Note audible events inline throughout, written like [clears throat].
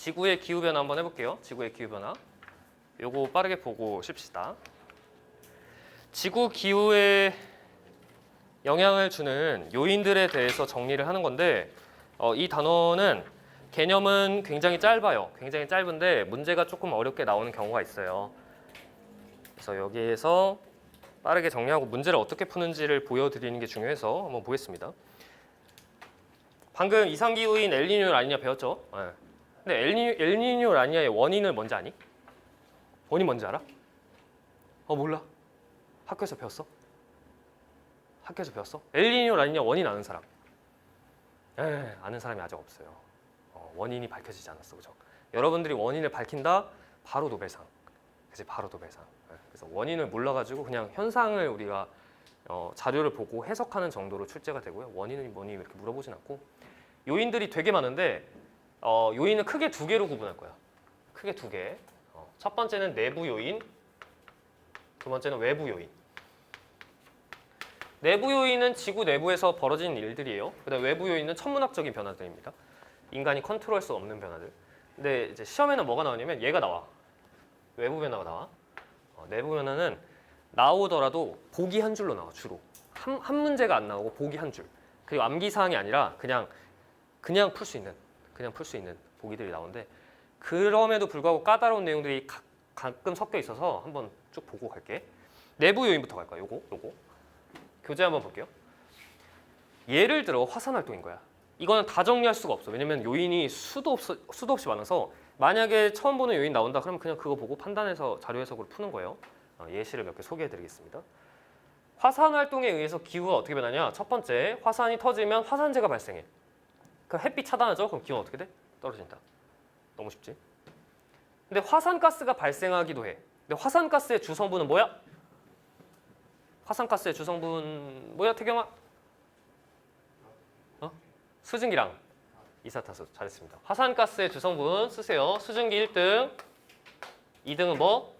지구의 기후 변화 한번 해볼게요. 지구의 기후 변화. 요거 빠르게 보고 쉽시다. 지구 기후에 영향을 주는 요인들에 대해서 정리를 하는 건데 어, 이 단어는 개념은 굉장히 짧아요. 굉장히 짧은데 문제가 조금 어렵게 나오는 경우가 있어요. 그래서 여기에서 빠르게 정리하고 문제를 어떻게 푸는지를 보여드리는 게 중요해서 한번 보겠습니다. 방금 이상기후인 엘니뇨 라니냐 배웠죠? 네. 근데 엘니, 엘니뇨 라니냐의 원인을 뭔지 아니? 원인 뭔지 알아? 어 몰라. 학교에서 배웠어? 학교에서 배웠어? 엘니뇨 라니냐 원인 아는 사람? 에 아는 사람이 아직 없어요. 어, 원인이 밝혀지지 않았어, 그죠? 여러분들이 원인을 밝힌다, 바로 노벨상. 그지 바로 노벨상. 예, 그래서 원인을 몰라가지고 그냥 현상을 우리가 어, 자료를 보고 해석하는 정도로 출제가 되고요. 원인은 뭐니 이렇게 물어보진 않고 요인들이 되게 많은데 어, 요인은 크게 두 개로 구분할 거야. 크게 두 개. 어, 첫 번째는 내부 요인, 두 번째는 외부 요인. 내부 요인은 지구 내부에서 벌어지는 일들이에요. 그다음 외부 요인은 천문학적인 변화들입니다. 인간이 컨트롤할 수 없는 변화들. 근데 이제 시험에는 뭐가 나오냐면 얘가 나와. 외부 변화가 나와. 어, 내부 변화는 나오더라도 보기 한 줄로 나와 주로. 한, 한 문제가 안 나오고 보기 한 줄. 그리고 암기 사항이 아니라 그냥 그냥 풀 수 있는 그냥 풀 수 있는 보기들이 나오는데 그럼에도 불구하고 까다로운 내용들이 가, 가끔 섞여 있어서 한번 쭉 보고 갈게. 내부 요인부터 갈까? 요거 요거. 교재 한번 볼게요. 예를 들어 화산 활동인 거야. 이거는 다 정리할 수가 없어. 왜냐면 요인이 수도 없 수도 없이 많아서 만약에 처음 보는 요인 나온다 그러면 그냥 그거 보고 판단해서 자료 해석으로 푸는 거예요. 어, 예시를 몇 개 소개해 드리겠습니다. 화산 활동에 의해서 기후가 어떻게 변하냐? 첫 번째, 화산이 터지면 화산재가 발생해. 그 햇빛 차단하죠? 그럼 기온 어떻게 돼? 떨어진다. 너무 쉽지? 근데 화산가스가 발생하기도 해. 근데 화산가스의 주성분은 뭐야? 화산가스의 주성분 뭐야, 태경아? 어? 수증기랑 이산화탄소 잘했습니다. 화산가스의 주성분 쓰세요. 수증기 1등, 2등은 뭐?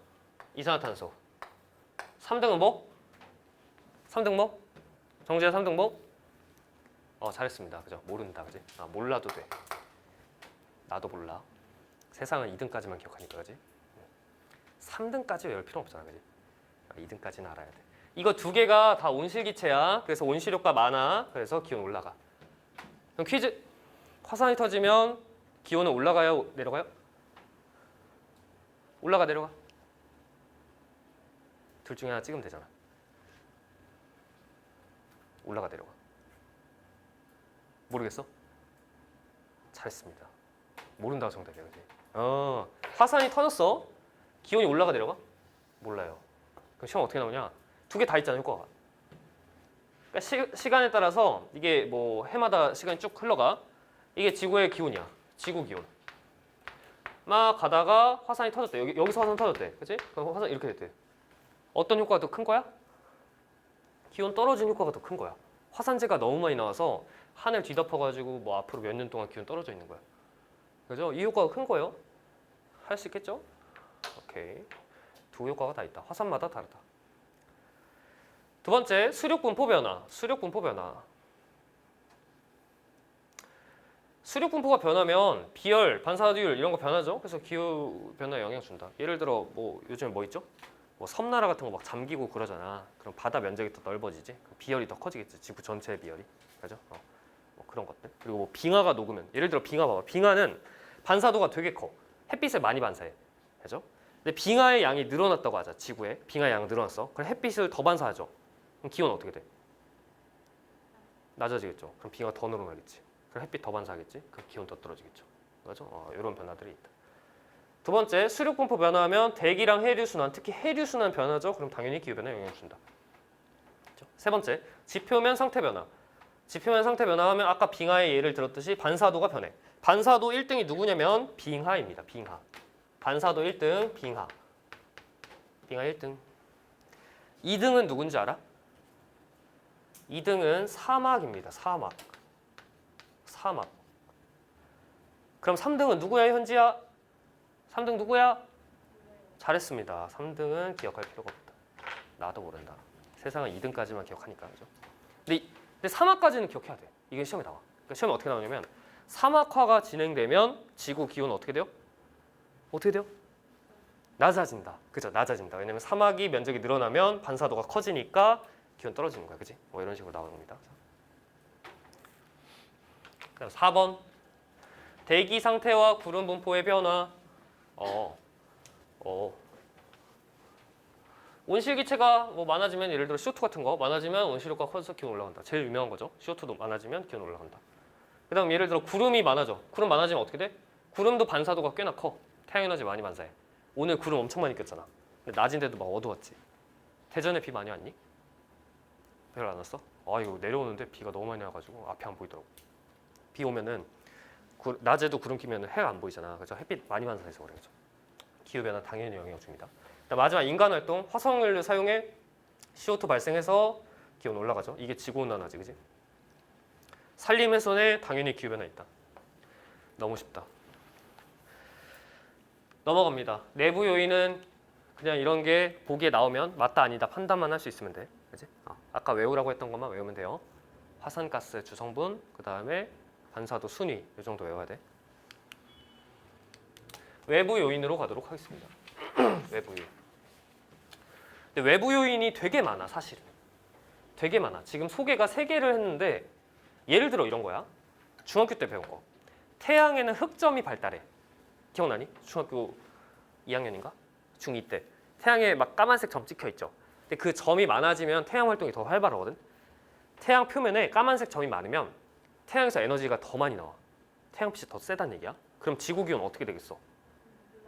이산화탄소. 3등은 뭐? 3등 뭐? 정재야 3등 뭐? 어 잘했습니다. 그죠? 모른다, 그지? 아 몰라도 돼. 나도 몰라. 세상은 2등까지만 기억하니까, 그지? 3등까지 외울 필요 없잖아, 그지? 2등까지는 알아야 돼. 이거 두 개가 다 온실기체야. 그래서 온실효과 많아. 그래서 기온 올라가. 그럼 퀴즈. 화산이 터지면 기온은 올라가요, 내려가요? 올라가, 내려가. 둘 중에 하나 찍으면 되잖아. 올라가, 내려가. 모르겠어? 잘했습니다. 모른다가 정답이야, 그지? 어, 화산이 터졌어. 기온이 올라가, 내려가? 몰라요. 그럼 시험 어떻게 나오냐? 두 개 다 있잖아, 효과가. 그러니까 시, 시간에 따라서 이게 뭐 해마다 시간이 쭉 흘러가. 이게 지구의 기온이야. 지구 기온. 막 가다가 화산이 터졌대. 여기 여기서 화산 터졌대. 그렇지? 그럼 화산 이렇게 됐대. 어떤 효과가 더 큰 거야? 기온 떨어진 효과가 더 큰 거야. 화산재가 너무 많이 나와서 하늘 뒤덮어 가지고 뭐 앞으로 몇 년 동안 기온 떨어져 있는 거야. 그죠? 이 효과가 큰 거예요. 할 수 있겠죠? 오케이. 두 효과가 다 있다. 화산마다 다르다. 두 번째, 수륙 분포 변화. 수륙 분포 변화. 수륙 분포가 변하면 비열, 반사율 이런 거 변하죠. 그래서 기후 변화에 영향 준다. 예를 들어 뭐 요즘에 뭐 있죠? 뭐 섬나라 같은 거 막 잠기고 그러잖아. 그럼 바다 면적이 더 넓어지지. 비열이 더 커지겠지. 지구 전체의 비열이. 그죠? 어. 뭐 그런 것들. 그리고 뭐 빙하가 녹으면 예를 들어 빙하 봐봐. 빙하는 반사도가 되게 커. 햇빛을 많이 반사해. 그죠? 근데 빙하의 양이 늘어났다고 하자. 지구에 빙하의 양이 늘어났어. 그럼 햇빛을 더 반사하죠. 그럼 기온 어떻게 돼? 낮아지겠죠. 그럼 빙하 더 늘어나겠지. 그럼 햇빛 더 반사하겠지. 그럼 기온 더 떨어지겠죠. 맞죠? 어, 이런 변화들이 있다. 두 번째, 수륙 분포 변화하면 대기랑 해류 순환, 특히 해류 순환 변화죠. 그럼 당연히 기후 변화에 영향을 준다. 그렇죠? 세 번째, 지표면 상태 변화. 지표면 상태 변화하면 아까 빙하의 예를 들었듯이 반사도가 변해. 반사도 1등이 누구냐면 빙하입니다. 빙하. 반사도 1등 빙하. 빙하 1등. 2등은 누군지 알아? 2등은 사막입니다. 사막. 사막. 그럼 3등은 누구야, 현지야? 3등 누구야? 잘했습니다. 3등은 기억할 필요가 없다. 나도 모른다. 세상은 2등까지만 기억하니까. 그죠? 근데, 이- 근데 사막까지는 기억해야 돼. 이게 시험에 나와. 그러니까 시험에 어떻게 나오냐면 사막화가 진행되면 지구 기온 어떻게 돼요? 어떻게 돼요? 낮아진다. 그죠? 낮아진다. 왜냐면 사막이 면적이 늘어나면 반사도가 커지니까 기온 떨어지는 거야. 그지? 뭐 이런 식으로 나오는 겁니다. 그다음 4번. 대기 상태와 구름 분포의 변화. 어. 어. 온실기체가 뭐 많아지면 예를 들어 CO2 같은 거 많아지면 온실효과 커져서 기온 올라간다. 제일 유명한 거죠. CO2도 많아지면 기온 올라간다. 그 다음 예를 들어 구름이 많아져. 구름 많아지면 어떻게 돼? 구름도 반사도가 꽤나 커. 태양 에너지 많이 반사해. 오늘 구름 엄청 많이 꼈잖아. 근데 낮인데도 막 어두웠지. 대전에 비 많이 왔니? 별로 안 왔어? 아 이거 내려오는데 비가 너무 많이 와가지고 앞이 안 보이더라고. 비 오면은 구- 낮에도 구름 끼면 해가 안 보이잖아. 그죠? 햇빛 많이 반사해서 그래. 그죠? 기후 변화 당연히 영향을 줍니다. 마지막 인간 활동 화석연료 사용해 CO2 발생해서 기온 올라가죠. 이게 지구 온난화지, 그지? 산림 훼손에 당연히 기후 변화 있다. 너무 쉽다. 넘어갑니다. 내부 요인은 그냥 이런 게 보기에 나오면 맞다 아니다 판단만 할 수 있으면 돼. 그지? 어, 아까 외우라고 했던 것만 외우면 돼요. 화산가스 주성분, 그 다음에 반사도 순위 이 정도 외워야 돼. 외부 요인으로 가도록 하겠습니다. [clears throat] 외부 요인. 근데 외부 요인이 되게 많아 사실은. 되게 많아. 지금 소개가 세 개를 했는데 예를 들어 이런 거야. 중학교 때 배운 거. 태양에는 흑점이 발달해. 기억나니? 중학교 2학년인가? 중2 때. 태양에 막 까만색 점 찍혀 있죠. 근데 그 점이 많아지면 태양 활동이 더 활발하거든. 태양 표면에 까만색 점이 많으면 태양에서 에너지가 더 많이 나와. 태양빛이 더 세다는 얘기야. 그럼 지구 기온 어떻게 되겠어?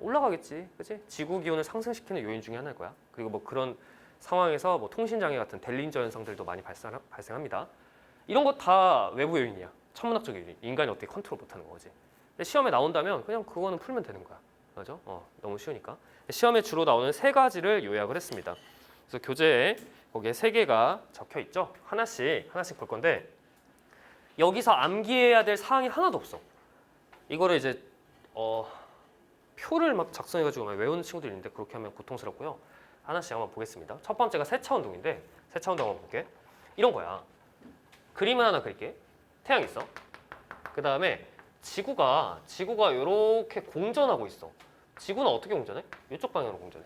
올라가겠지, 그렇지? 지구 기온을 상승시키는 요인 중에 하나일 거야. 그리고 뭐 그런 상황에서 뭐 통신 장애 같은 델린저 현상들도 많이 발생, 발생합니다. 이런 거다 외부 요인이야. 천문학적 요인. 인간이 어떻게 컨트롤 못하는 거지. 시험에 나온다면 그냥 그거는 풀면 되는 거야. 맞아? 어, 너무 쉬우니까. 시험에 주로 나오는 세 가지를 요약을 했습니다. 그래서 교재에 거기에 세 개가 적혀 있죠. 하나씩 하나씩 볼 건데 여기서 암기해야 될 사항이 하나도 없어. 이거를 이제 어, 표를 막 작성해가지고 막 외우는 친구들이 있는데 그렇게 하면 고통스럽고요. 하나씩 한번 보겠습니다. 첫 번째가 세차 운동인데 세차 운동 한번 볼게. 이런 거야. 그림을 하나 그릴게. 태양 있어. 그 다음에 지구가 지구가 이렇게 공전하고 있어. 지구는 어떻게 공전해? 이쪽 방향으로 공전해.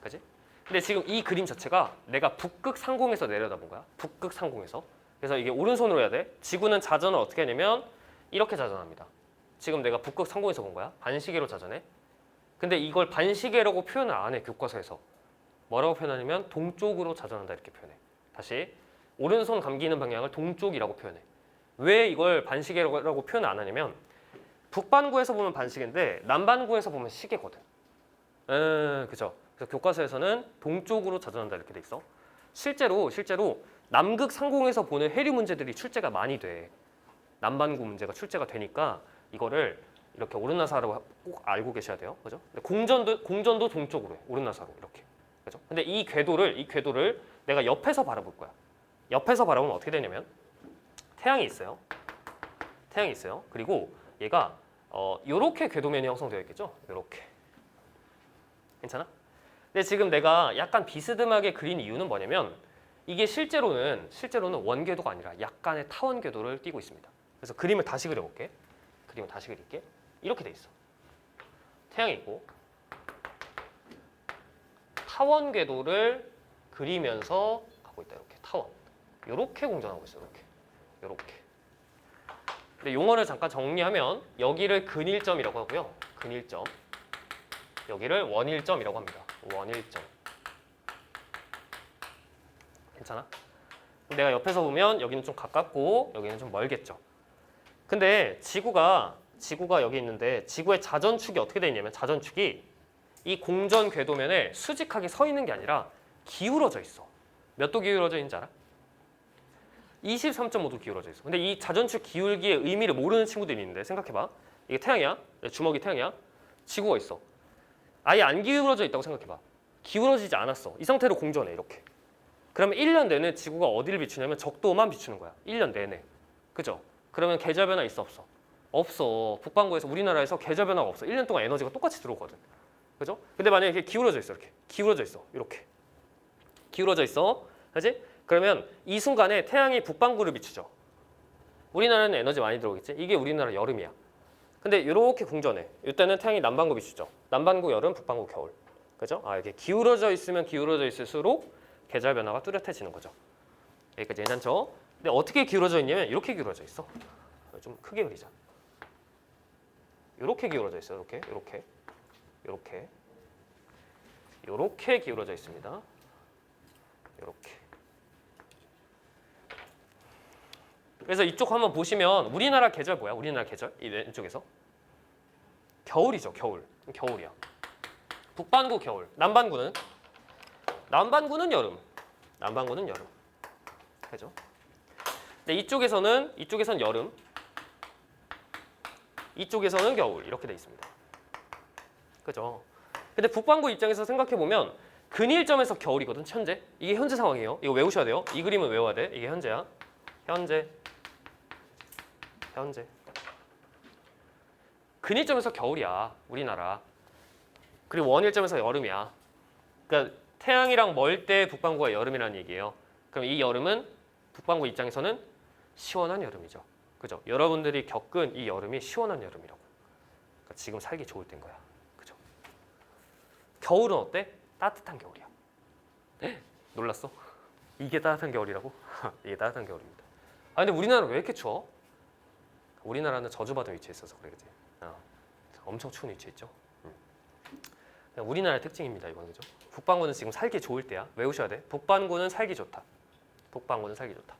그지? 근데 지금 이 그림 자체가 내가 북극 상공에서 내려다본 거야. 북극 상공에서. 그래서 이게 오른손으로 해야 돼. 지구는 자전을 어떻게 하냐면 이렇게 자전합니다. 지금 내가 북극 상공에서 본 거야. 반시계로 자전해. 근데 이걸 반시계라고 표현을 안 해. 교과서에서. 뭐라고 표현하냐면 동쪽으로 자전한다 이렇게 표현해. 다시 오른손 감기는 방향을 동쪽이라고 표현해. 왜 이걸 반시계라고 표현을 안 하냐면 북반구에서 보면 반시계인데 남반구에서 보면 시계거든. 음, 그죠. 그래서 교과서에서는 동쪽으로 자전한다 이렇게 돼 있어. 실제로 실제로 남극 상공에서 보는 해류 문제들이 출제가 많이 돼. 남반구 문제가 출제가 되니까 이거를 이렇게 오른나사로 꼭 알고 계셔야 돼요. 그죠? 공전도 공전도 동쪽으로 해. 오른나사로 이렇게. 그죠? 근데 이 궤도를 이 궤도를 내가 옆에서 바라볼 거야. 옆에서 바라보면 어떻게 되냐면 태양이 있어요. 태양이 있어요. 그리고 얘가 어 요렇게 궤도면이 형성되어 있겠죠? 요렇게. 괜찮아? 근데 지금 내가 약간 비스듬하게 그린 이유는 뭐냐면 이게 실제로는 실제로는 원궤도가 아니라 약간의 타원 궤도를 띠고 있습니다. 그래서 그림을 다시 그려 볼게. 그림을 다시 그릴게. 이렇게 돼 있어. 태양이 있고 타원 궤도를 그리면서 가고 있다. 이렇게 타원. 이렇게 공전하고 있어. 이렇게. 이렇게. 근데 용어를 잠깐 정리하면 여기를 근일점이라고 하고요. 근일점. 여기를 원일점이라고 합니다. 원일점. 괜찮아? 내가 옆에서 보면 여기는 좀 가깝고 여기는 좀 멀겠죠. 근데 지구가 지구가 여기 있는데 지구의 자전축이 어떻게 되어 있냐면 자전축이 이 공전 궤도면에 수직하게 서 있는 게 아니라 기울어져 있어. 몇 도 기울어져 있는지 알아? 23.5도 기울어져 있어. 근데 이 자전축 기울기의 의미를 모르는 친구들이 있는데 생각해봐. 이게 태양이야. 주먹이 태양이야. 지구가 있어. 아예 안 기울어져 있다고 생각해봐. 기울어지지 않았어. 이 상태로 공전해 이렇게. 그러면 1년 내내 지구가 어디를 비추냐면 적도만 비추는 거야. 1년 내내. 그죠? 그러면 계절 변화 있어 없어? 없어. 북반구에서 우리나라에서 계절 변화가 없어. 1년 동안 에너지가 똑같이 들어오거든. 그죠? 근데 만약에 이렇게 기울어져 있어. 이렇게. 기울어져 있어. 이렇게. 기울어져 있어. 그지? 그러면 이 순간에 태양이 북반구를 비추죠. 우리나라는 에너지 많이 들어오겠지? 이게 우리나라 여름이야. 근데 이렇게 궁전해. 이때는 태양이 남반구 비추죠. 남반구 여름, 북반구 겨울. 그죠? 아 이렇게 기울어져 있으면 기울어져 있을수록 계절 변화가 뚜렷해지는 거죠. 여기까지 괜찮죠? 근데 어떻게 기울어져 있냐면 이렇게 기울어져 있어. 좀 크게 그리자. 이렇게 기울어져 있어요. 이렇게, 이렇게, 이렇게, 이렇게 기울어져 있습니다. 이렇게. 그래서 이쪽 한번 보시면 우리나라 계절 뭐야? 우리나라 계절 이 왼쪽에서 겨울이죠. 겨울. 겨울이야. 북반구 겨울. 남반구는 남반구는 여름. 남반구는 여름. 그죠? 근데 이쪽에서는 이쪽에선 여름. 이쪽에서는 겨울 이렇게 돼 있습니다. 그죠? 근데 북반구 입장에서 생각해 보면 근일점에서 겨울이거든 현재 이게 현재 상황이에요. 이거 외우셔야 돼요. 이 그림은 외워야 돼. 이게 현재야. 현재. 현재. 근일점에서 겨울이야 우리나라. 그리고 원일점에서 여름이야. 그러니까 태양이랑 멀 때 북반구가 여름이라는 얘기예요. 그럼 이 여름은 북반구 입장에서는 시원한 여름이죠. 그죠? 여러분들이 겪은 이 여름이 시원한 여름이라고. 그러니까 지금 살기 좋을 때인 거야. 그죠? 겨울은 어때? 따뜻한 겨울이야. 네? 놀랐어? 이게 따뜻한 겨울이라고? [laughs] 이게 따뜻한 겨울입니다. 아 근데 우리나라 왜 이렇게 추워? 우리나라는 저주받은 위치에 있어서 그래 그지? 어, 엄청 추운 위치에 있죠. 음. 우리나라의 특징입니다 이건 그죠? 북반구는 지금 살기 좋을 때야. 외우셔야 돼. 북반구는 살기 좋다. 북반구는 살기 좋다.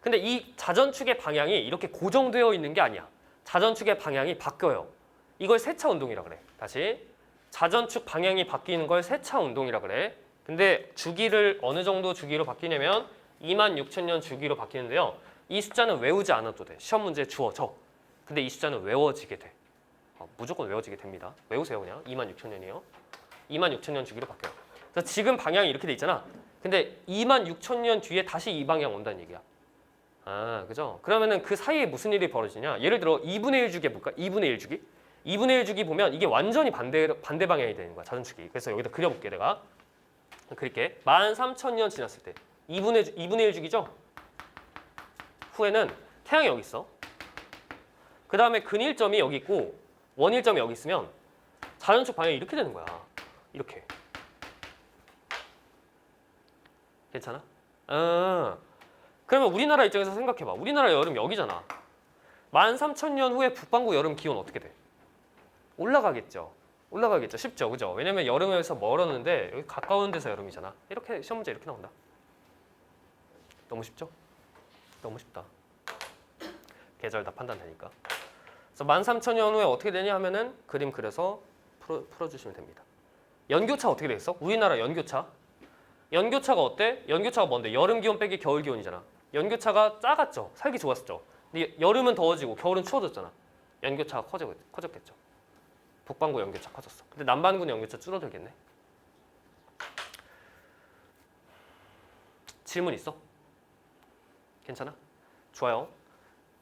근데 이 자전축의 방향이 이렇게 고정되어 있는 게 아니야. 자전축의 방향이 바뀌어요. 이걸 세차 운동이라 그래. 다시 자전축 방향이 바뀌는 걸 세차 운동이라 그래. 근데 주기를 어느 정도 주기로 바뀌냐면 2만 6천 년 주기로 바뀌는데요. 이 숫자는 외우지 않아도 돼. 시험 문제에 주어져. 근데 이 숫자는 외워지게 돼. 어, 무조건 외워지게 됩니다. 외우세요 그냥. 2만 6천 년이요. 2만 6천 년 주기로 바뀌어요. 그래서 지금 방향이 이렇게 돼 있잖아. 근데 2만 6천 년 뒤에 다시 이 방향 온다는 얘기야. 아, 그죠? 그러면은 그 사이에 무슨 일이 벌어지냐? 예를 들어 2분의 1 주기 해볼까? 2분의 1 주기? 2분의 1 주기 보면 이게 완전히 반대 반대 방향이 되는 거야 자전축이. 그래서 여기다 그려볼게 내가. 그릴게. 13,000년 지났을 때 2분의 2분의 1 주기죠? 후에는 태양이 여기 있어. 그 다음에 근일점이 여기 있고 원일점이 여기 있으면 자전축 방향이 이렇게 되는 거야. 이렇게. 괜찮아? 아. 그러면 우리나라 입장에서 생각해봐. 우리나라 여름 여기잖아. 13,000년 후에 북반구 여름 기온 어떻게 돼? 올라가겠죠. 올라가겠죠. 쉽죠. 그죠? 왜냐면 여름에서 멀었는데 여기 가까운 데서 여름이잖아. 이렇게 시험 문제 이렇게 나온다. 너무 쉽죠? 너무 쉽다. 계절 다 판단되니까. 그래서 13,000년 후에 어떻게 되냐 하면은 그림 그려서 풀어, 풀어주시면 됩니다. 연교차 어떻게 되겠어? 우리나라 연교차. 연교차가 어때? 연교차가 뭔데? 여름 기온 빼기 겨울 기온이잖아. 연교차가 작았죠. 살기 좋았었죠. 근데 여름은 더워지고 겨울은 추워졌잖아. 연교차가 커져, 커졌겠죠. 북반구 연교차 커졌어. 근데 남반구는 연교차 줄어들겠네. 질문 있어? 괜찮아? 좋아요.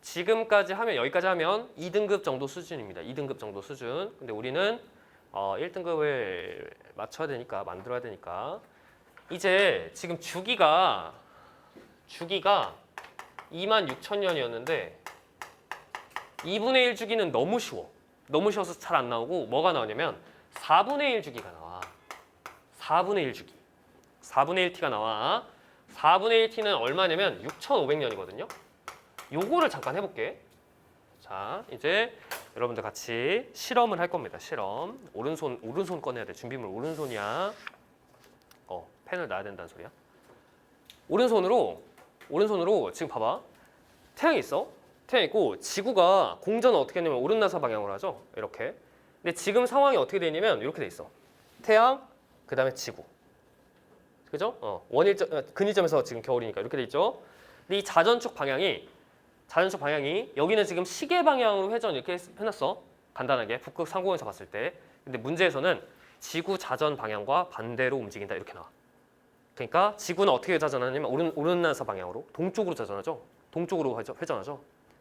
지금까지 하면 여기까지 하면 2등급 정도 수준입니다. 2등급 정도 수준. 근데 우리는 어, 1등급을 맞춰야 되니까 만들어야 되니까 이제 지금 주기가 주기가 2만 6천 년이었는데 2분의 1 주기는 너무 쉬워. 너무 쉬워서 잘 안 나오고 뭐가 나오냐면 4분의 1 주기가 나와. 4분의 1 주기. 4분의 1t가 나와. 4분의 1t는 얼마냐면 6,500년이거든요. 요거를 잠깐 해볼게. 자, 이제 여러분들 같이 실험을 할 겁니다. 실험. 오른손 오른손 꺼내야 돼. 준비물 오른손이야. 어, 펜을 놔야 된다는 소리야. 오른손으로 오른손으로 지금 봐봐. 태양이 있어. 태양 있고 지구가 공전은 어떻게 했냐면 오른나사 방향으로 하죠. 이렇게. 근데 지금 상황이 어떻게 되냐면 이렇게 돼 있어. 태양, 그 다음에 지구. 그죠? 어, 원일점 어, 근일점에서 지금 겨울이니까 이렇게 돼 있죠. 근데 이 자전축 방향이 자전축 방향이 여기는 지금 시계 방향으로 회전 이렇게 했- 해놨어. 간단하게 북극 상공에서 봤을 때. 근데 문제에서는 지구 자전 방향과 반대로 움직인다 이렇게 나와. 그러니까 지구는 어떻게 자전하냐면 오른 오른나사 방향으로 동쪽으로 자전하죠. 동쪽으로 회전- 회전하죠.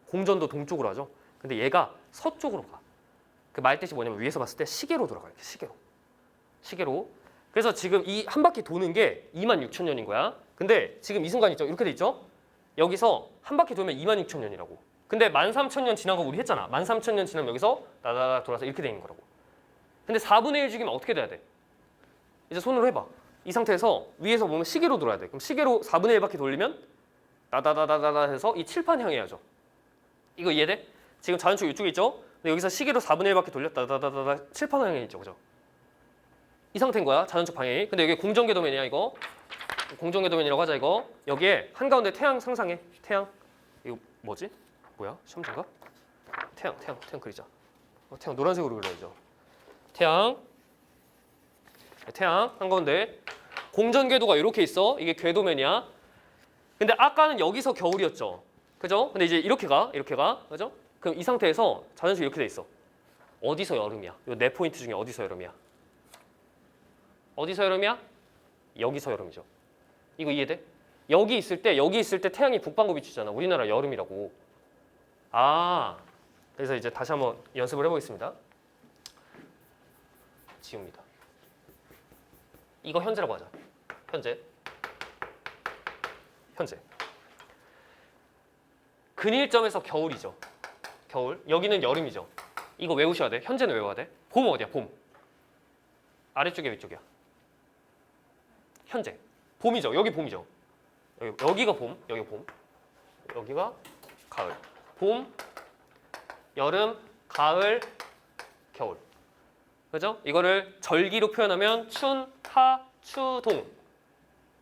공전도 동쪽으로 하죠. 근데 얘가 서쪽으로 가. 그 말뜻이 뭐냐면 위에서 봤을 때 시계로 돌아가요. 시계로. 시계로. 그래서 지금 이 한 바퀴 도는 게 2만 6천 년인 거야. 근데 지금 이 순간 있죠. 이렇게 돼 있죠. 여기서 한 바퀴 돌면 2만 6천 년이라고. 근데 13,000년 지나고 우리 했잖아. 13,000년 지나면 여기서 나다다 돌아서 이렇게 돼 있는 거라고. 근데 4분의 1 죽이면 어떻게 돼야 돼? 이제 손으로 해봐. 이 상태에서 위에서 보면 시계로 돌아야 돼. 그럼 시계로 4분의 1바퀴 돌리면 나다다다다다 해서 이 칠판 향해야죠. 이거 이해돼? 지금 자연축 이쪽에 있죠? 근데 여기서 시계로 4분의 1바퀴 돌렸다 다다다다 칠판 방향이 있죠, 그죠? 이 상태인 거야, 자연축 방향이. 근데 여기 공정계 도면이야, 이거. 공정계 도면이라고 하자, 이거. 여기에 한가운데 태양 상상해. 태양. 이거 뭐지? 뭐야? 시험지인가? 태양, 태양, 태양 그리자. 어, 태양 노란색으로 그려야죠. 태양. 네, 태양 한가운데 공전 궤도가 이렇게 있어. 이게 궤도면이야. 근데 아까는 여기서 겨울이었죠. 그죠? 근데 이제 이렇게 가, 이렇게 가, 그죠? 그럼 이 상태에서 자연식 이렇게 돼 있어. 어디서 여름이야? 요 네 포인트 중에 어디서 여름이야? 어디서 여름이야? 여기서 여름이죠. 이거 이해돼? 여기 있을 때 여기 있을 때 태양이 북반구 비추잖아. 우리나라 여름이라고. 아, 그래서 이제 다시 한번 연습을 해 보겠습니다. 지웁니다. 이거 현재라고 하자. 현재. 현재. 근일점에서 겨울이죠. 겨울. 여기는 여름이죠. 이거 외우셔야 돼. 현재는 외워야 돼. 봄 어디야? 봄. 아래쪽에 위쪽이야. 현재. 봄이죠. 여기 봄이죠. 여기, 여기가 봄. 여기 봄. 여기가 가을. 봄, 여름, 가을, 겨울. 그죠? 이거를 절기로 표현하면 춘, 하, 추, 동.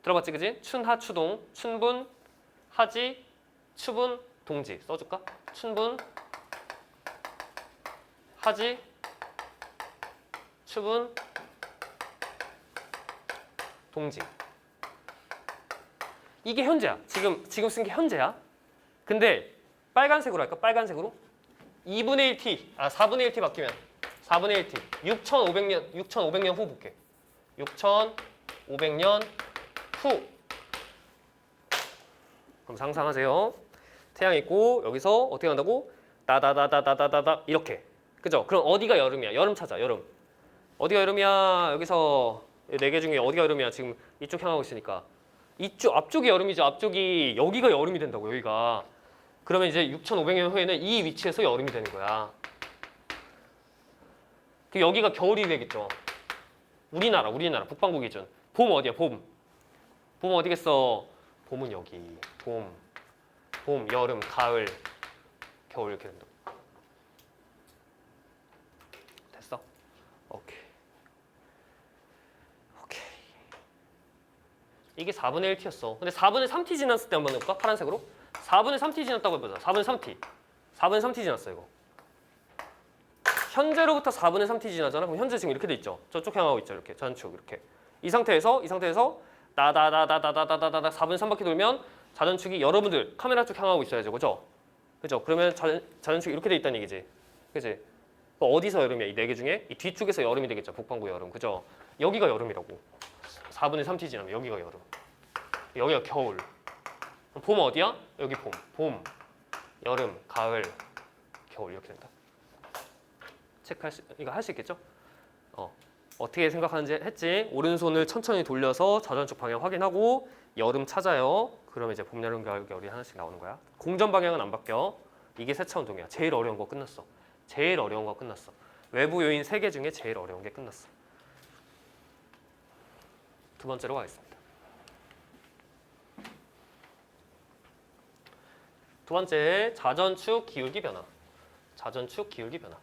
들어봤지, 그지? 춘, 하, 추, 동. 춘분, 하지, 추분, 동지. 써줄까? 춘분, 하지, 추분, 동지. 이게 현재야. 지금 지금 쓴 게 현재야. 근데 빨간색으로 할까? 빨간색으로? 2분의 1t, 아 4분의 1t 바뀌면 4분의 1t, 6,500년 6,500년 후 볼게. 6,500년 후. 그럼 상상하세요. 태양 있고 여기서 어떻게 한다고? 다다다다다다다 이렇게. 그죠? 그럼 어디가 여름이야? 여름 찾아. 여름. 어디가 여름이야? 여기서 네 개 중에 어디가 여름이야? 지금 이쪽 향하고 있으니까. 이쪽 앞쪽이 여름이죠. 앞쪽이 여기가 여름이 된다고 여기가. 그러면 이제 6,500년 후에는 이 위치에서 여름이 되는 거야. 그 여기가 겨울이 되겠죠. 우리나라, 우리나라 북반구 기준. 봄 어디야? 봄. 봄 어디겠어? 봄은 여기. 봄, 봄, 여름, 가을, 겨울 이렇게 된다. 됐어? 오케이. 오케이. 이게 4분의 1t였어. 근데 4분의 3t 지났을 때 한번 해볼까? 파란색으로? 4분의 3t 지났다고 해보자. 4분의 3t. 4분의 3t 지났어 이거. 현재로부터 4분의 3t 지나잖아. 그럼 현재 지금 이렇게 돼 있죠. 저쪽 향하고 있죠. 이렇게 전축 이렇게. 이 상태에서 이 상태에서 나다다다다다다다다 4분의 3바퀴 돌면 자전축이 여러분들 카메라 쪽 향하고 있어야죠. 그죠? 그죠? 그러면 자전, 자전축이 이렇게 돼 있다는 얘기지. 그지? 그 어디서 여름이야? 이 네 개 중에 이 뒤쪽에서 여름이 되겠죠. 북반구 여름. 그죠? 여기가 여름이라고. 4분의 3t 지나면 여기가 여름. 여기가 겨울. 봄 어디야? 여기 봄. 봄, 여름, 가을, 겨울 이렇게 된다. 체크할 수 이거 할 수 있겠죠? 어. 어떻게 생각하는지 했지? 오른손을 천천히 돌려서 자전축 방향 확인하고 여름 찾아요. 그러면 이제 봄, 여름, 가을, 겨울이 하나씩 나오는 거야. 공전 방향은 안 바뀌어. 이게 세차 운동이야. 제일 어려운 거 끝났어. 제일 어려운 거 끝났어. 외부 요인 세 개 중에 제일 어려운 게 끝났어. 두 번째로 가겠습니다. 두 번째 자전축 기울기 변화. 자전축 기울기 변화.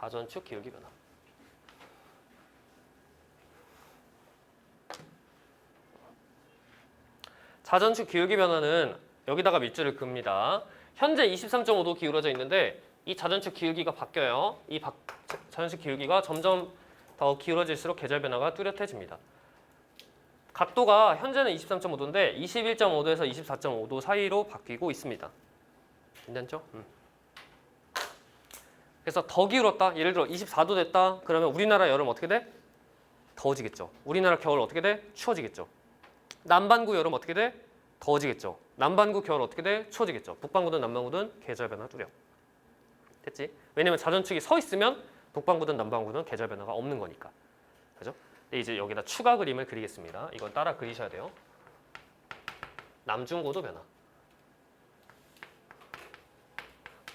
자전축 기울기 변화. 자전축 기울기 변화는 여기다가 밑줄을 긋습니다. 현재 23.5도 기울어져 있는데 이 자전축 기울기가 바뀌어요. 이 바, 자- 자전축 기울기가 점점 더 기울어질수록 계절 변화가 뚜렷해집니다. 각도가 현재는 23.5도인데 21.5도에서 24.5도 사이로 바뀌고 있습니다. 괜찮죠? 음. 그래서 더 기울었다. 예를 들어 24도 됐다. 그러면 우리나라 여름 어떻게 돼? 더워지겠죠. 우리나라 겨울 어떻게 돼? 추워지겠죠. 남반구 여름 어떻게 돼? 더워지겠죠. 남반구 겨울 어떻게 돼? 추워지겠죠. 북반구든 남반구든 계절 변화 뚜렷. 됐지? 왜냐면 자전축이 서 있으면 북반구든 남반구든 계절 변화가 없는 거니까. 그죠? 이제 여기다 추가 그림을 그리겠습니다. 이건 따라 그리셔야 돼요. 남중고도 변화.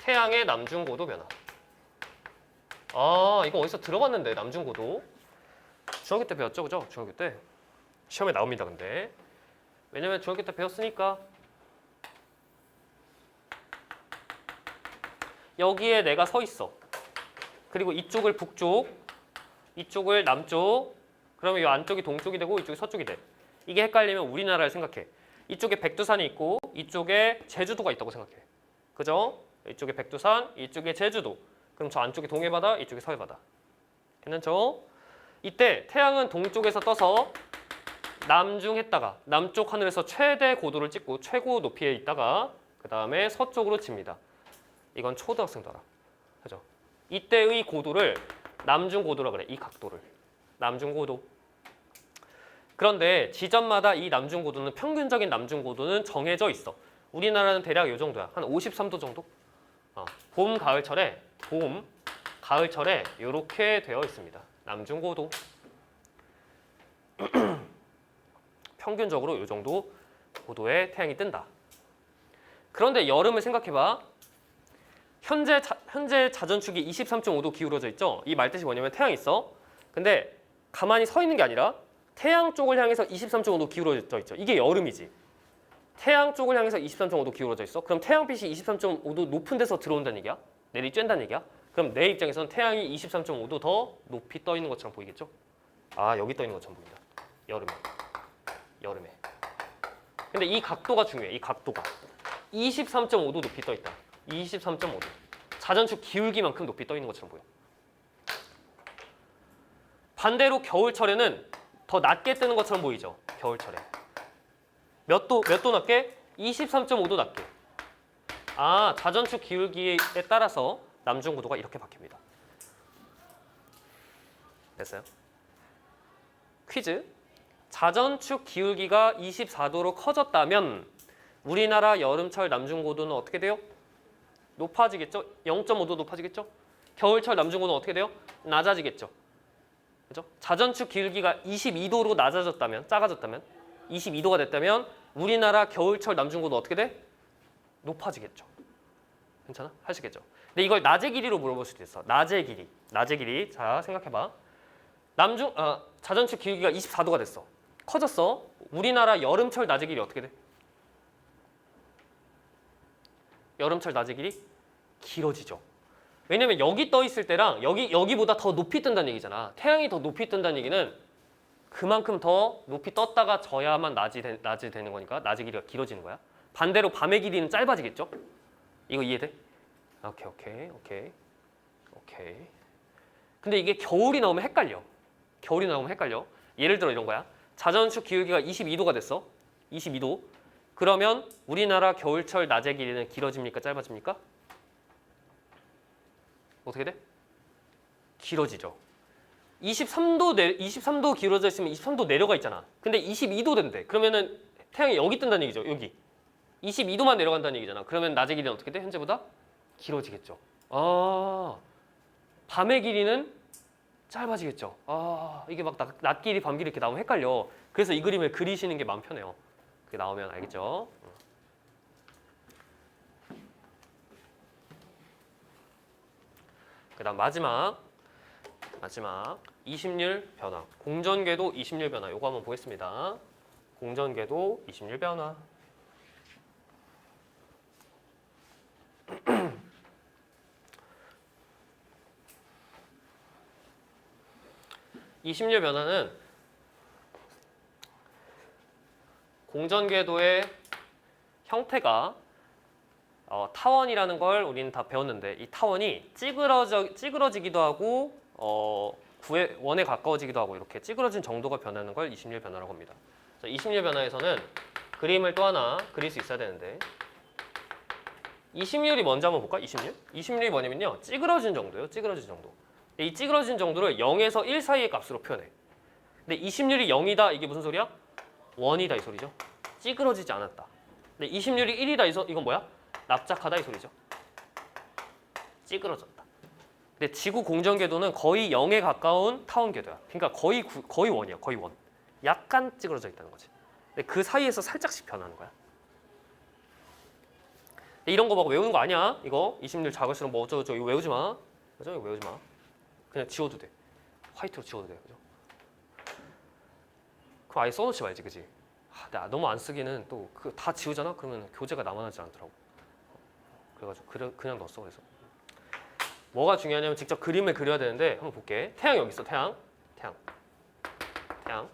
태양의 남중고도 변화. 아, 이거 어디서 들어봤는데 남중고도. 중학교 때 배웠죠, 그죠? 중학교 때 시험에 나옵니다. 근데 왜냐면 중학교 때 배웠으니까 여기에 내가 서 있어. 그리고 이쪽을 북쪽, 이쪽을 남쪽. 그러면 이 안쪽이 동쪽이 되고 이쪽이 서쪽이 돼. 이게 헷갈리면 우리나라를 생각해. 이쪽에 백두산이 있고 이쪽에 제주도가 있다고 생각해. 그죠? 이쪽에 백두산, 이쪽에 제주도. 그럼 저 안쪽에 동해바다, 이쪽에 서해바다. 괜찮죠? 이때 태양은 동쪽에서 떠서 남중 했다가 남쪽 하늘에서 최대 고도를 찍고 최고 높이에 있다가 그 다음에 서쪽으로 칩니다. 이건 초등학생도 알아. 그죠? 이때의 고도를 남중 고도라 그래. 이 각도를. 남중 고도. 그런데 지점마다 이 남중 고도는 평균적인 남중 고도는 정해져 있어. 우리나라는 대략 이 정도야. 한 53도 정도? 어, 봄, 가을철에 봄, 가을철에 이렇게 되어 있습니다. 남중고도. [clears throat] 평균적으로 이 정도 고도의 태양이 뜬다. 그런데 여름을 생각해봐. 현재 자, 현재 자전축이 23.5도 기울어져 있죠. 이 말뜻이 뭐냐면 태양이 있어. 근데 가만히 서 있는 게 아니라 태양 쪽을 향해서 23.5도 기울어져 있죠. 이게 여름이지. 태양 쪽을 향해서 23.5도 기울어져 있어. 그럼 태양빛이 23.5도 높은 데서 들어온다는 얘기야. 내리 쬐다는 얘기야. 그럼 내 입장에서는 태양이 23.5도 더 높이 떠 있는 것처럼 보이겠죠? 아 여기 떠 있는 것처럼 보인다. 여름에. 여름에. 근데 이 각도가 중요해. 이 각도가. 23.5도 높이 떠 있다. 23.5도. 자전축 기울기만큼 높이 떠 있는 것처럼 보여. 반대로 겨울철에는 더 낮게 뜨는 것처럼 보이죠. 겨울철에. 몇 도, 몇 도 낮게? 23.5도 낮게. 아, 자전축 기울기에 따라서 남중고도가 이렇게 바뀝니다. 됐어요? 퀴즈. 자전축 기울기가 24도로 커졌다면 우리나라 여름철 남중 고도는 어떻게 돼요? 높아지겠죠? 0.5도 높아지겠죠? 겨울철 남중 고도는 어떻게 돼요? 낮아지겠죠? 그죠? 자전축 기울기가 22도로 낮아졌다면, 작아졌다면, 22도가 됐다면 우리나라 겨울철 남중 고도 어떻게 돼? 높아지겠죠. 괜찮아? 하시겠죠? 근데 이걸 낮의 길이로 물어볼 수도 있어. 낮의 길이. 낮의 길이. 자, 생각해봐. 남중 아, 자전축 기울기가 24도가 됐어. 커졌어. 우리나라 여름철 낮의 길이 어떻게 돼? 여름철 낮의 길이 길어지죠. 왜냐면 여기 떠 있을 때랑 여기 여기보다 더 높이 뜬다는 얘기잖아. 태양이 더 높이 뜬다는 얘기는 그만큼 더 높이 떴다가 져야만 낮이 되, 낮이 되는 거니까 낮의 길이가 길어지는 거야. 반대로 밤의 길이는 짧아지겠죠? 이거 이해돼? 오케이 오케이 오케이 오케이. 근데 이게 겨울이 나오면 헷갈려. 겨울이 나오면 헷갈려. 예를 들어 이런 거야. 자전축 기울기가 22도가 됐어. 22도. 그러면 우리나라 겨울철 낮의 길이는 길어집니까? 짧아집니까? 어떻게 돼? 길어지죠. 23도 내 23도 길어져 있으면 23도 내려가 있잖아. 근데 22도 된대. 그러면은 태양이 여기 뜬다는 얘기죠. 여기. 22도만 내려간다는 얘기잖아. 그러면 낮의 길이는 어떻게 돼? 현재보다 길어지겠죠. 아. 밤의 길이는 짧아지겠죠. 아, 이게 막 낮, 낮 길이 밤 길이 이렇게 나오면 헷갈려. 그래서 이 그림을 그리시는 게 마음 편해요. 그게 나오면 알겠죠? 그 다음 마지막 마지막 이심률 변화 공전궤도 이심률 변화 요거 한번 보겠습니다 공전궤도 이심률 변화 이심률 변화는 공전 궤도의 형태가 어, 타원이라는 걸 우리는 다 배웠는데 이 타원이 찌그러져 찌그러지기도 하고 어, 구에 원에 가까워지기도 하고 이렇게 찌그러진 정도가 변하는 걸 이심률 변화라고 합니다. 자, 이심률 변화에서는 그림을 또 하나 그릴 수 있어야 되는데 이심률이 먼저 한번 볼까? 이심률? 이심률이 뭐냐면요 찌그러진 정도예요. 찌그러진 정도. 이 찌그러진 정도를 0에서 1 사이의 값으로 표현해. 근데 이심률이 0이다 이게 무슨 소리야? 1이다 이 소리죠. 찌그러지지 않았다. 근데 이심률이 1이다 이 소, 이건 뭐야? 납작하다 이 소리죠. 찌그러졌다. 근데 지구 공전 궤도는 거의 0에 가까운 타원 궤도야. 그러니까 거의 구- 거의 원이야. 거의 원. 약간 찌그러져 있다는 거지. 근데 그 사이에서 살짝씩 변하는 거야. 이런 거 막 외우는 거 아니야. 이거 20률 작을수록 뭐 어쩌고저쩌고 외우지 마. 그죠? 이거 외우지 마. 그냥 지워도 돼. 화이트로 지워도 돼. 그죠? 그럼 아예 써놓지 말지, 그지? 아, 나 너무 안 쓰기는 또 그 다 지우잖아. 그러면 교재가 남아나지 않더라고. 그래가지고 그래, 그냥 넣었어 그래서. 뭐가 중요하냐면 직접 그림을 그려야 되는데 한번 볼게. 태양 여기 있어. 태양. 태양. 태양.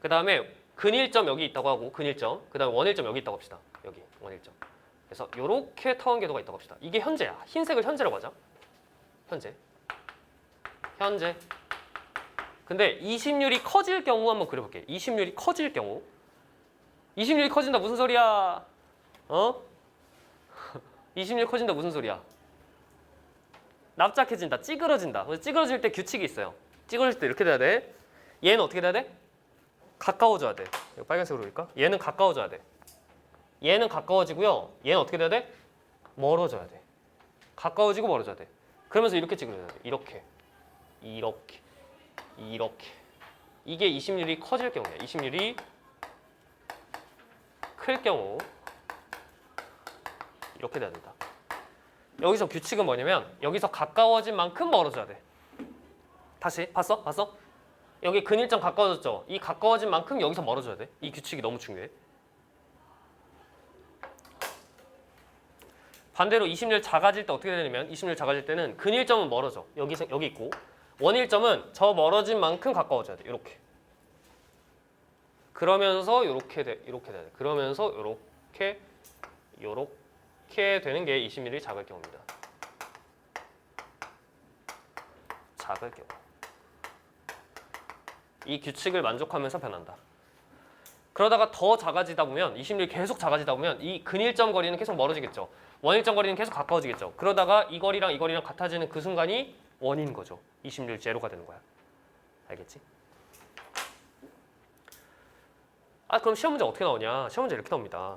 그 다음에 근일점 여기 있다고 하고 근일점. 그 다음에 원일점 여기 있다고 합시다. 여기 원일점. 그래서 이렇게 타원 궤도가 있다고 합시다. 이게 현재야. 흰색을 현재라고 하자. 현재. 현재. 근데 20률이 커질 경우 한번 그려볼게. 20률이 커질 경우. 20률이 커진다 무슨 소리야? 어? [laughs] 20률 커진다 무슨 소리야? 납작해진다, 찌그러진다. 찌그러질 때 규칙이 있어요. 찌그러질 때 이렇게 돼야 돼. 얘는 어떻게 돼야 돼? 가까워져야 돼. 이거 빨간색으로 그릴까? 얘는 가까워져야 돼. 얘는 가까워지고요. 얘는 어떻게 돼야 돼? 멀어져야 돼. 가까워지고 멀어져야 돼. 그러면서 이렇게 찌그러져야 돼. 이렇게, 이렇게, 이렇게. 이게 20률이 커질 경우야. 20률이 클 경우 이렇게 돼야 된다. 여기서 규칙은 뭐냐면 여기서 가까워진 만큼 멀어져야 돼. 다시 봤어? 봤어? 여기 근일점 가까워졌죠? 이 가까워진 만큼 여기서 멀어져야 돼. 이 규칙이 너무 중요해. 반대로 20률 작아질 때 어떻게 되냐면 20률 작아질 때는 근일점은 멀어져. 여기 생- 여기 있고 원일점은 저 멀어진 만큼 가까워져야 돼. 이렇게. 그러면서 이렇게 돼. 이렇게 돼. 그러면서 이렇게 이렇게 되는 게 20mm 작을 경우입니다. 작을 경우. 이 규칙을 만족하면서 변한다. 그러다가 더 작아지다 보면 20mm 계속 작아지다 보면 이 근일점 거리는 계속 멀어지겠죠. 원일점 거리는 계속 가까워지겠죠. 그러다가 이 거리랑 이 거리랑 같아지는 그 순간이 원인 거죠. 20mm 제로가 되는 거야. 알겠지? 아 그럼 시험 문제 어떻게 나오냐? 시험 문제 이렇게 나옵니다.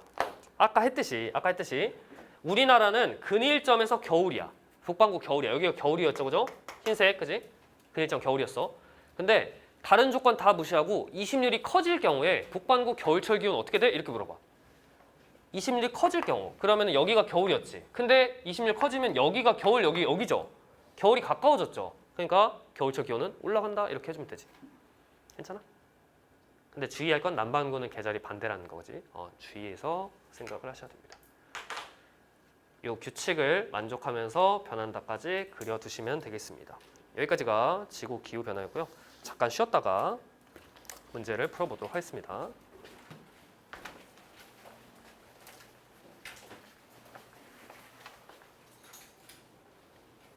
아까 했듯이 아까 했듯이 우리나라는 근일점에서 겨울이야. 북반구 겨울이야. 여기가 겨울이었죠, 그죠? 흰색, 그지? 근일점 겨울이었어. 근데 다른 조건 다 무시하고 20률이 커질 경우에 북반구 겨울철 기온 어떻게 돼? 이렇게 물어봐. 20률이 커질 경우 그러면 여기가 겨울이었지. 근데 20률 커지면 여기가 겨울 여기 여기죠. 겨울이 가까워졌죠. 그러니까 겨울철 기온은 올라간다 이렇게 해주면 되지. 괜찮아? 근데 주의할 건 남반구는 계절이 반대라는 거지. 어, 주의해서 생각을 하셔야 됩니다. 이 규칙을 만족하면서 변한다까지 그려두시면 되겠습니다. 여기까지가 지구 기후 변화였고요. 잠깐 쉬었다가 문제를 풀어보도록 하겠습니다.